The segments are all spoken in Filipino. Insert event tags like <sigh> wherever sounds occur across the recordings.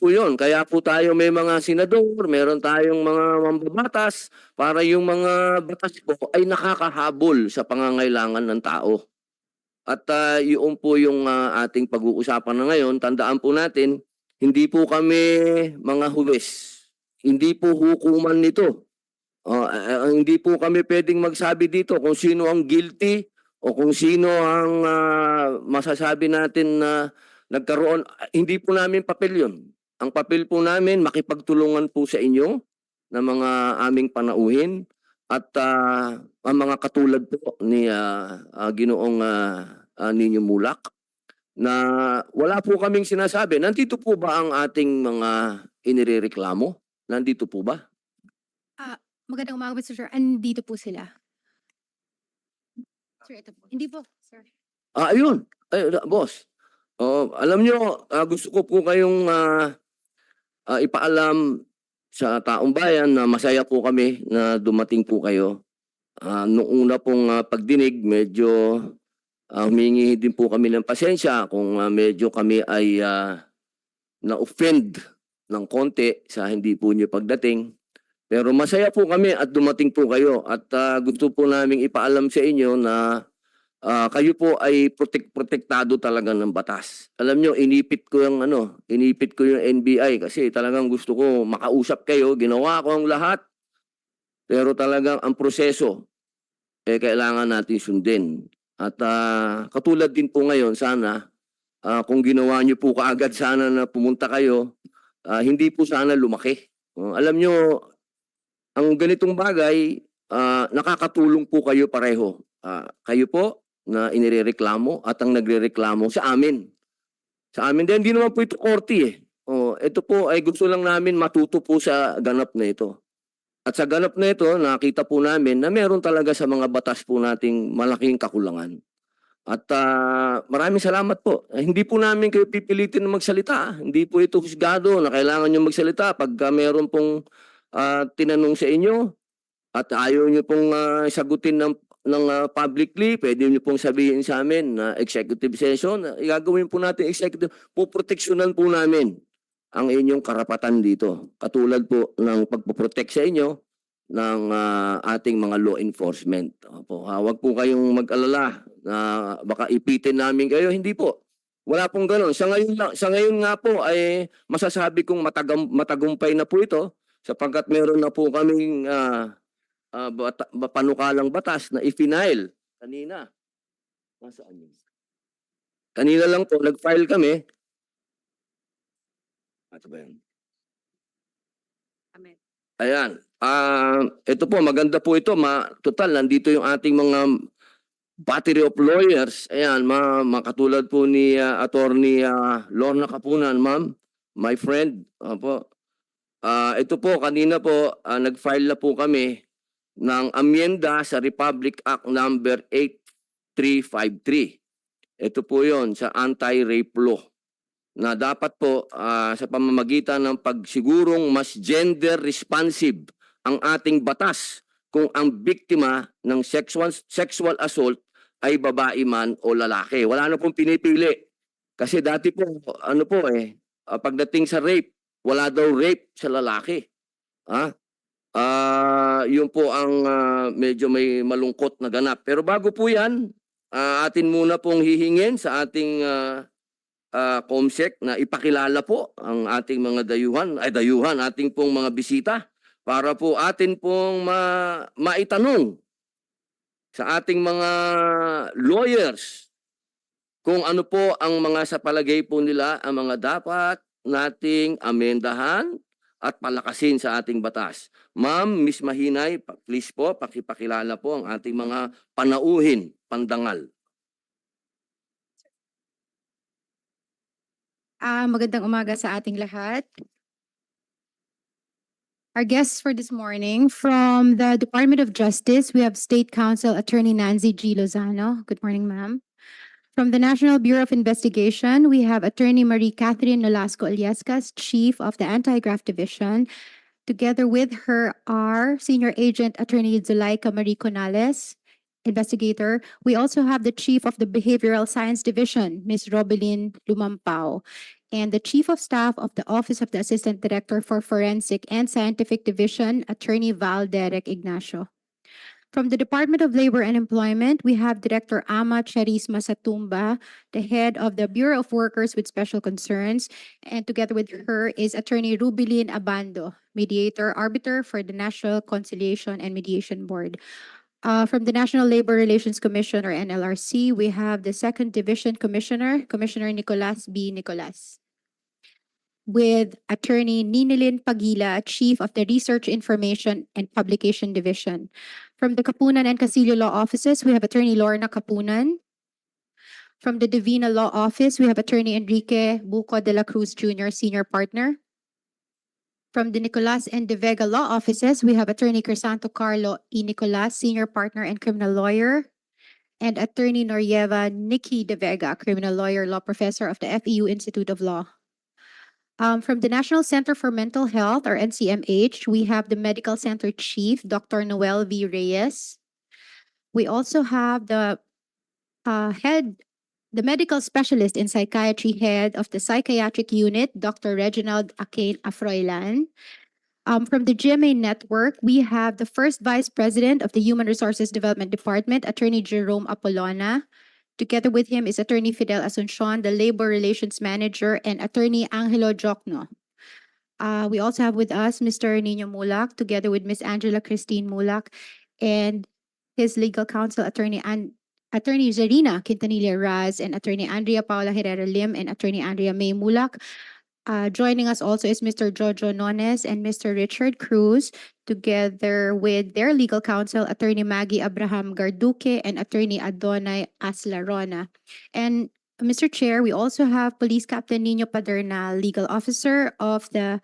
po yun. Kaya po tayo may mga senador, meron tayong mga mambabatas para yung mga batas po ay nakakahabol sa pangangailangan ng tao. At ah, yun po yung ah, ating pag-uusapan na ngayon. Tandaan po natin, hindi po kami mga huwes. Hindi po hukuman nito. Ah, ah, hindi po kami pwedeng magsabi dito kung sino ang guilty o kung sino ang ah, masasabi natin na nagkaroon. Hindi po namin papel yun. Ang papel po namin, makipagtulungan po sa inyo na mga aming panauhin at ah, ang mga katulad po ni ah, ah, Ginoong ah, ah, Ninyo Mulak na wala po kaming sinasabi. Nandito po ba ang ating mga inirereklamo? Nandito po ba? Magandang umaga, Mr. Chair. Andito po sila. Sir, ito po. Hindi po, sir. Ah, ayun. Ay, boss. Oh, alam nyo, ah, gusto ko po kayong ah, ah, ipaalam sa taong bayan na masaya po kami na dumating po kayo. Ah, noong una pong ah, pagdinig, medyo ah, humingi din po kami ng pasensya kung ah, medyo kami ay ah, na-offend ng konti sa hindi po niyo pagdating. Pero masaya po kami at dumating po kayo at ah, gusto po naming ipaalam sa inyo na Ah, kayo po ay protect protektado talaga ng batas. Alam nyo, inipit ko yung ano, inipit ko yung NBI kasi talagang gusto ko makausap kayo, ginawa ko ang lahat. Pero talagang ang proseso eh kailangan natin sundin. At ah, katulad din po ngayon sana ah, kung ginawa niyo po kaagad sana na pumunta kayo, ah, hindi po sana lumaki. Oh, alam nyo, ang ganitong bagay, ah, nakakatulong po kayo pareho. Ah, kayo po, na inirereklamo at ang nagrereklamo sa amin. Sa amin din, hindi naman po ito korte eh. Oh, ito po ay gusto lang namin matuto po sa ganap na ito. At sa ganap na ito, nakita po namin na meron talaga sa mga batas po nating malaking kakulangan. At ah, maraming salamat po. Eh, hindi po namin kayo pipilitin na magsalita. Hindi po ito husgado na kailangan nyo magsalita pagka meron pong ah, tinanong sa inyo at ayaw nyo pong ah, sagutin ng ng ah, publicly, pwede niyo pong sabihin sa amin na executive session, uh, gagawin po natin executive, puproteksyonan po namin ang inyong karapatan dito. Katulad po ng pagpoprotect sa inyo ng ah, ating mga law enforcement. Opo, ah, wag po kayong mag-alala na baka ipitin namin kayo. Hindi po. Wala pong ganun. Sa ngayon, lang, sa ngayon nga po ay masasabi kong matagam, matagumpay na po ito sapagkat meron na po kaming ah, ah, bata, ba- panukalang batas na i-final kanina. Nasaan yun? Kanina lang po, nag-file kami. Ito ba yan? Amen. Ayan. Ah, ito po, maganda po ito. Ma, total, nandito yung ating mga battery of lawyers. Ayan, ma, makatulad po ni ah, Attorney ah, Lorna Kapunan, ma'am. My friend. Opo. Ah, ito po, kanina po, ah, nag-file na po kami ng amyenda sa Republic Act number 8353. Ito po yon sa anti-rape law na dapat po ah, sa pamamagitan ng pagsigurong mas gender responsive ang ating batas kung ang biktima ng sexual sexual assault ay babae man o lalaki. Wala na pong pinipili. Kasi dati po ano po eh ah, pagdating sa rape, wala daw rape sa lalaki. Ha? Ah, yun po ang ah, medyo may malungkot na ganap. Pero bago po 'yan, ah, atin muna pong hihingin sa ating ah, ah, COMSEC na ipakilala po ang ating mga dayuhan, ay dayuhan, ating pong mga bisita para po atin pong ma maitanong sa ating mga lawyers kung ano po ang mga sa palagay po nila ang mga dapat nating amendahan at palakasin sa ating batas. Ma'am, Miss Mahinay, please po, pakipakilala po ang ating mga panauhin, pandangal. Ah, magandang umaga sa ating lahat. Our guests for this morning from the Department of Justice, we have State Counsel Attorney Nancy G. Lozano. Good morning, ma'am. From the National Bureau of Investigation, we have Attorney Marie Catherine Nolasco Aliascas, Chief of the Anti-Graft Division. Together with her are Senior Agent Attorney Zuleika Marie Conales investigator. We also have the Chief of the Behavioral Science Division, Ms. Robelin Lumampao, and the Chief of Staff of the Office of the Assistant Director for Forensic and Scientific Division, Attorney Val Derek Ignacio. From the Department of Labor and Employment, we have Director Ama Charis Masatumba, the head of the Bureau of Workers with Special Concerns, and together with her is Attorney Rubilin Abando, mediator arbiter for the National Conciliation and Mediation Board. Uh, from the National Labor Relations Commission or NLRC, we have the Second Division Commissioner, Commissioner Nicolas B. Nicolas. With Attorney Ninilin Pagila, Chief of the Research Information and Publication Division. From the Kapunan and Casillo Law Offices, we have Attorney Lorna Kapunan. From the Divina Law Office, we have Attorney Enrique Buco de la Cruz Jr., Senior Partner. From the Nicolas and De Vega Law Offices, we have Attorney Crisanto Carlo E. Nicolas, Senior Partner and Criminal Lawyer. And Attorney Norieva Nikki De Vega, Criminal Lawyer, Law Professor of the FEU Institute of Law. Um, from the National Center for Mental Health, or NCMH, we have the Medical Center Chief, Dr. Noel V. Reyes. We also have the uh, head, the medical specialist in psychiatry head of the psychiatric unit, Dr. Reginald Akane Afroilan. Um, from the GMA network, we have the first vice president of the Human Resources Development Department, Attorney Jerome Apolona. Together with him is Attorney Fidel Asuncion, the Labor Relations Manager, and Attorney Angelo Jokno. Uh, we also have with us Mr. Nino Mulak, together with Miss Angela Christine Mulak, and his legal counsel, Attorney and Attorney Zarina Quintanilla Raz, and Attorney Andrea Paula Herrera Lim, and Attorney Andrea May Mulak. Uh, joining us also is Mr. Jojo Nones and Mr. Richard Cruz, together with their legal counsel, Attorney Maggie Abraham Garduque and Attorney Adonai Aslarona. And Mr. Chair, we also have Police Captain Nino Paderna, Legal Officer of the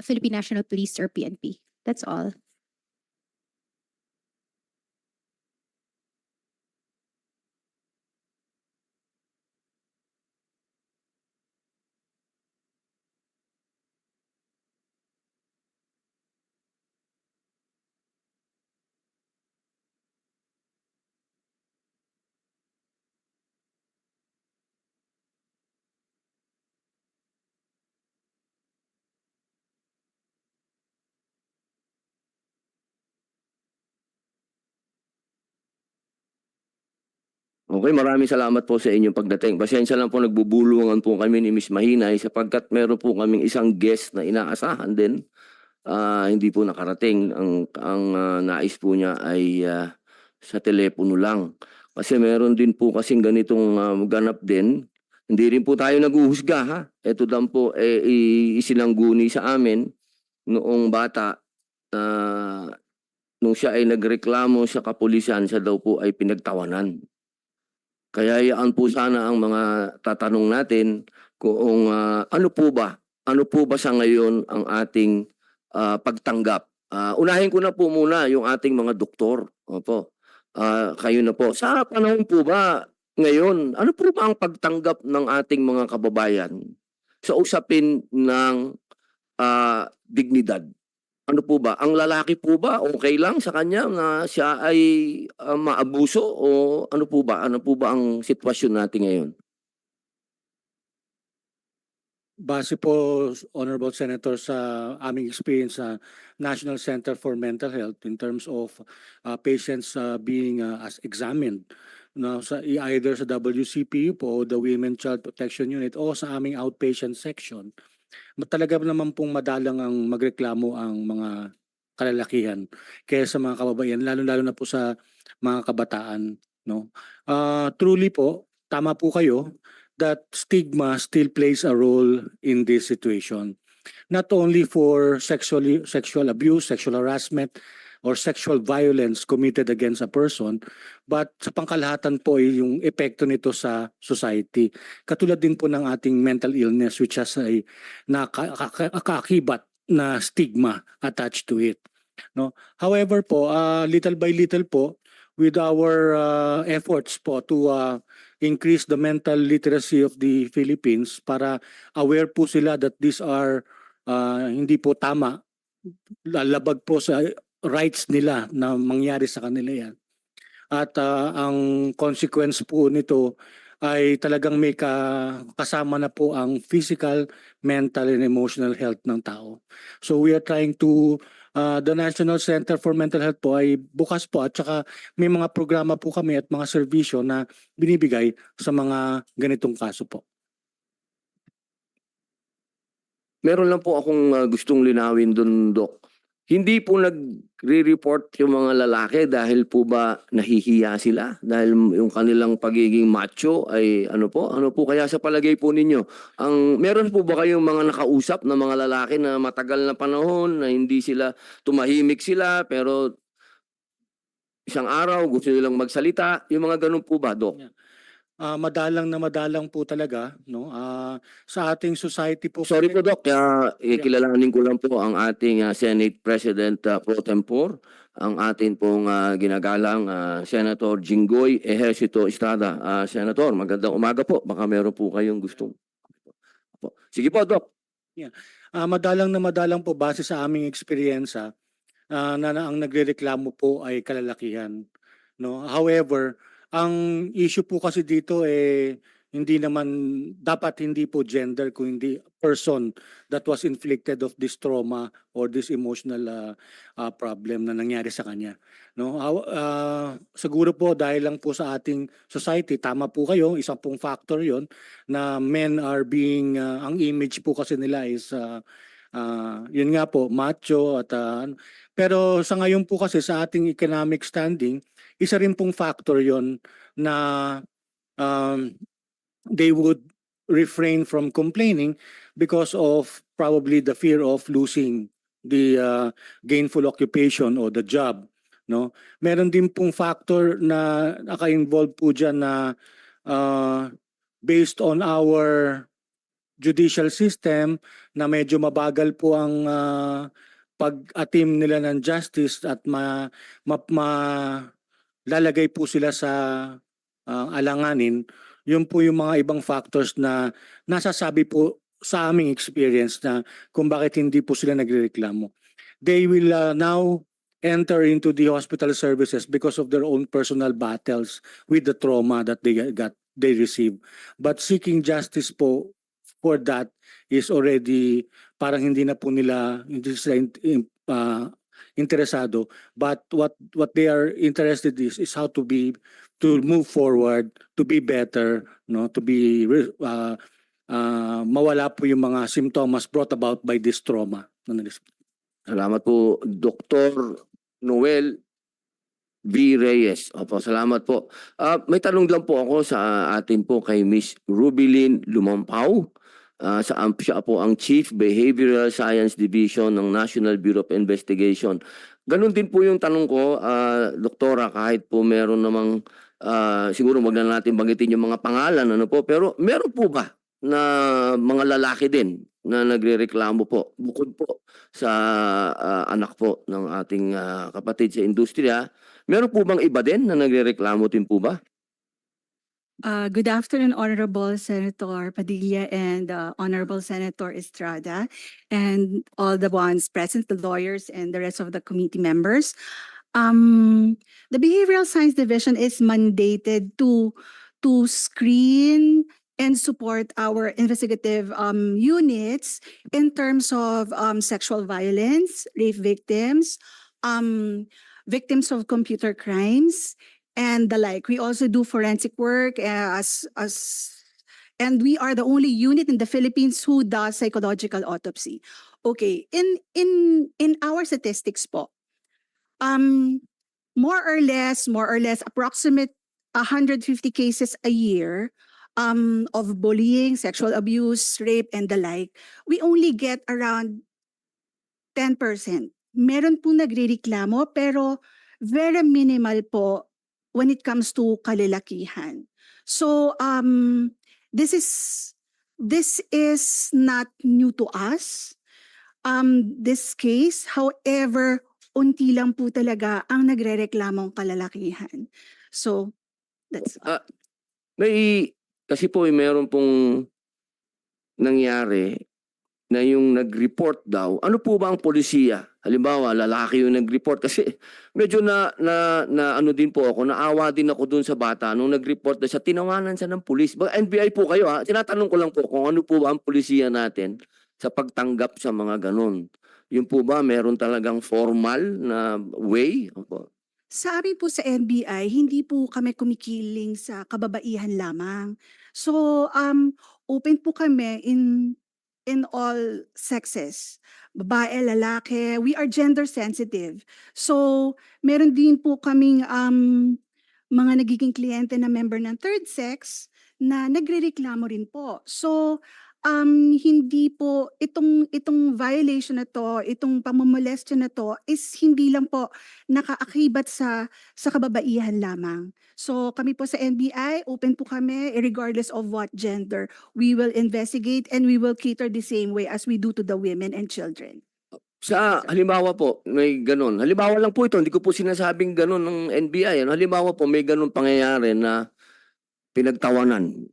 Philippine National Police or PNP. That's all. Okay, maraming salamat po sa inyong pagdating. Pasensya lang po nagbubulungan po kami ni Miss Mahinay sapagkat meron po kaming isang guest na inaasahan din. Ah, hindi po nakarating. Ang ang ah, nais po niya ay ah, sa telepono lang. Kasi meron din po kasing ganitong ah, ganap din. Hindi rin po tayo naguhusga ha. Ito lang po eh, isinangguni sa amin noong bata na nung siya ay nagreklamo sa kapulisan, siya daw po ay pinagtawanan. Kaya yaan po sana ang mga tatanong natin kung ah, ano po ba, ano po ba sa ngayon ang ating ah, pagtanggap. Ah, unahin ko na po muna yung ating mga doktor. Opo. Ah, kayo na po. Sa panahon po ba ngayon, ano po ba ang pagtanggap ng ating mga kababayan sa usapin ng ah, dignidad? Ano po ba? Ang lalaki po ba okay lang sa kanya na siya ay ah, maabuso o ano po ba? Ano po ba ang sitwasyon natin ngayon? Base po, Honorable Senator, sa aming experience sa National Center for Mental Health in terms of uh, patients uh, being uh, as examined no, sa, either sa WCPU po the Women Child Protection Unit o sa aming outpatient section, talaga naman pong madalang ang magreklamo ang mga kalalakihan kaya sa mga kababayan, lalo-lalo na po sa mga kabataan. No? Uh, truly po, tama po kayo, that stigma still plays a role in this situation. Not only for sexually sexual abuse, sexual harassment, or sexual violence committed against a person, but sa pangkalahatan po ay yung epekto nito sa society. Katulad din po ng ating mental illness which has a nakaakibat na stigma attached to it. No? However po, uh, little by little po, with our uh, efforts po to uh, increase the mental literacy of the Philippines para aware po sila that these are uh, hindi po tama lalabag po sa rights nila na mangyari sa kanila yan. at ah, ang consequence po nito ay talagang may ka, kasama na po ang physical, mental and emotional health ng tao. So we are trying to ah, the National Center for Mental Health po ay bukas po at saka may mga programa po kami at mga serbisyo na binibigay sa mga ganitong kaso po. Meron lang po akong ah, gustong linawin doon, Dok. Hindi po nagre-report yung mga lalaki dahil po ba nahihiya sila? Dahil yung kanilang pagiging macho ay ano po? Ano po kaya sa palagay po ninyo? Ang meron po ba kayong mga nakausap na mga lalaki na matagal na panahon na hindi sila tumahimik sila pero isang araw gusto nilang magsalita? Yung mga ganun po ba, Dok? Ah, madalang na madalang po talaga no Ah, sa ating society po Sorry po, Doc. Kaya ikilalanin ko lang po ang ating ah, Senate President ah, Pro Tempore, ang atin pong ah, ginagalang ah, Senator Jinggoy Ejercito Estrada. Ah, Senator, magandang umaga po. Baka meron po kayong gustong... Po. Sige po, Doc. Ah, madalang na madalang po base sa aming eksperyensya ah, na, na ang nagrereklamo po ay kalalakihan. No? However, ang issue po kasi dito eh hindi naman dapat hindi po gender kung hindi person that was inflicted of this trauma or this emotional ah, ah, problem na nangyari sa kanya. No? Ah, ah, siguro po dahil lang po sa ating society tama po kayo, isang pong factor 'yon na men are being ah, ang image po kasi nila is ah, ah, yun nga po macho at ah, pero sa ngayon po kasi sa ating economic standing isa rin pong factor yon na um, they would refrain from complaining because of probably the fear of losing the ah, gainful occupation or the job no? Meron din pong factor na naka-involve po diyan na ah, based on our judicial system na medyo mabagal po ang ah, pag-atim nila ng justice at ma, ma, ma- lalagay po sila sa ah, alanganin. Yun po yung mga ibang factors na nasasabi po sa aming experience na kung bakit hindi po sila nagrereklamo. They will ah, now enter into the hospital services because of their own personal battles with the trauma that they got they receive. But seeking justice po for that is already parang hindi na po nila hindi sila ah, interesado but what what they are interested is is how to be to move forward to be better no to be ah, ah, mawala po yung mga symptoms brought about by this trauma Salamat po, Dr. Noel V. Reyes. Opo, salamat po. Ah, may tanong lang po ako sa atin po kay Miss Rubilin Lumampaw. Ah, sa ang- siya po ang Chief Behavioral Science Division ng National Bureau of Investigation. Ganon din po yung tanong ko, ah, doktora, kahit po meron namang ah, siguro wag na natin banggitin yung mga pangalan ano po, pero meron po ba na mga lalaki din na nagrereklamo po bukod po sa ah, anak po ng ating ah, kapatid sa industriya. Meron po bang iba din na nagrereklamo din po ba? Uh, good afternoon, Honorable Senator Padilla and uh, Honorable Senator Estrada and all the ones present, the lawyers and the rest of the committee members. Um, the Behavioral Science Division is mandated to to screen and support our investigative um, units in terms of um, sexual violence, rape victims, um, victims of computer crimes, and the like. We also do forensic work uh, as as and we are the only unit in the Philippines who does psychological autopsy. Okay, in in in our statistics po, um more or less more or less approximate 150 cases a year um of bullying, sexual abuse, rape and the like. We only get around 10%. Meron po nagrereklamo pero very minimal po when it comes to kalalakihan. So um this is this is not new to us. Um this case, however, unti lang po talaga ang nagrereklamong kalalakihan. So that's all. May kasi po eh, meron pong nangyari na yung nag-report daw, ano po ba ang polisiya? Halimbawa, lalaki yung nag-report kasi medyo na, na, na ano din po ako, naawa din ako dun sa bata nung nag-report na siya, tinawanan siya ng pulis. Ba, NBI po kayo ha, tinatanong ko lang po kung ano po ba ang polisiya natin sa pagtanggap sa mga ganun. Yun po ba, meron talagang formal na way? Opo. Sa amin po sa NBI, hindi po kami kumikiling sa kababaihan lamang. So, um, open po kami in in all sexes. Babae, lalaki, we are gender sensitive. So, meron din po kaming um, mga nagiging kliyente na member ng third sex na nagrereklamo rin po. So, um, hindi po itong itong violation na to, itong pamomolestya na to is hindi lang po nakaakibat sa sa kababaihan lamang. So kami po sa NBI, open po kami regardless of what gender. We will investigate and we will cater the same way as we do to the women and children. Sa halimbawa po, may ganun. Halimbawa lang po ito, hindi ko po sinasabing ganun ng NBI. Ano? Halimbawa po, may ganun pangyayari na pinagtawanan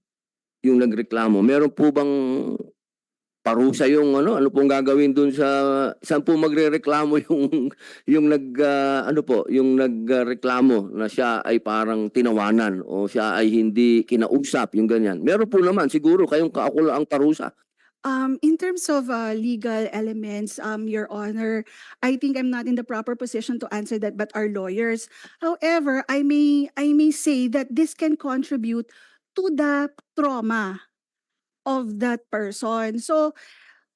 yung nagreklamo. Meron po bang parusa yung ano, ano pong gagawin dun sa saan po magrereklamo <laughs> yung yung nag ah, ano po, yung nagreklamo na siya ay parang tinawanan o siya ay hindi kinausap yung ganyan. Meron po naman siguro kayong kaakula ang parusa. Um, in terms of uh, legal elements, um, Your Honor, I think I'm not in the proper position to answer that, but our lawyers. However, I may I may say that this can contribute to the trauma of that person. So,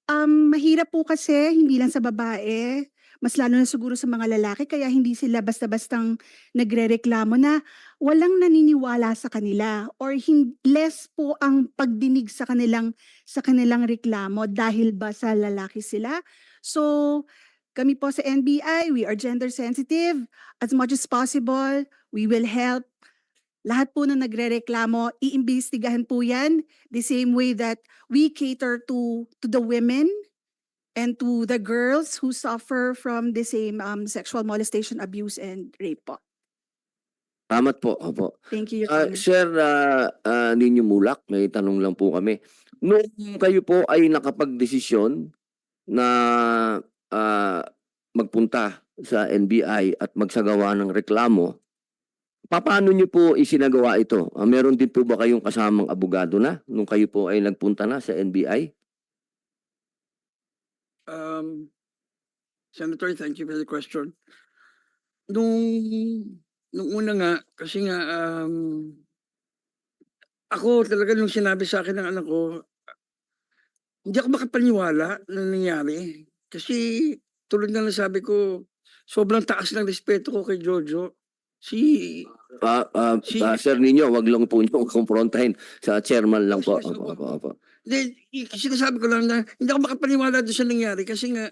um, mahirap po kasi hindi lang sa babae, mas lalo na siguro sa mga lalaki, kaya hindi sila basta-bastang nagrereklamo na walang naniniwala sa kanila or less po ang pagdinig sa kanilang sa kanilang reklamo dahil ba sa lalaki sila. So, kami po sa NBI, we are gender sensitive. As much as possible, we will help. Lahat po na nagrereklamo, iimbestigahan po yan the same way that we cater to to the women and to the girls who suffer from the same um, sexual molestation, abuse, and rape po. Salamat po. Opo. Thank you, Your Honor. Sir ah, ah, Ninyo Mulak, may tanong lang po kami. Nung kayo po ay nakapagdesisyon na ah, magpunta sa NBI at magsagawa ng reklamo, paano niyo po isinagawa ito? Ah, meron din po ba kayong kasamang abogado na nung kayo po ay nagpunta na sa NBI? Um, Senator, thank you for the question. Nung, nung una nga, kasi nga, um, ako talaga nung sinabi sa akin ng anak ko, hindi ako makapaniwala na nangyari. Kasi tulad na nasabi ko, sobrang taas ng respeto ko kay Jojo. Si, Ah, ah, Si- ah, Sir Ninyo, wag lang po niyo <laughs> kumprontahin sa chairman lang po. Opo. opo, opo. hindi, i- sinasabi ko lang na hindi ako makapaniwala doon sa nangyari kasi nga,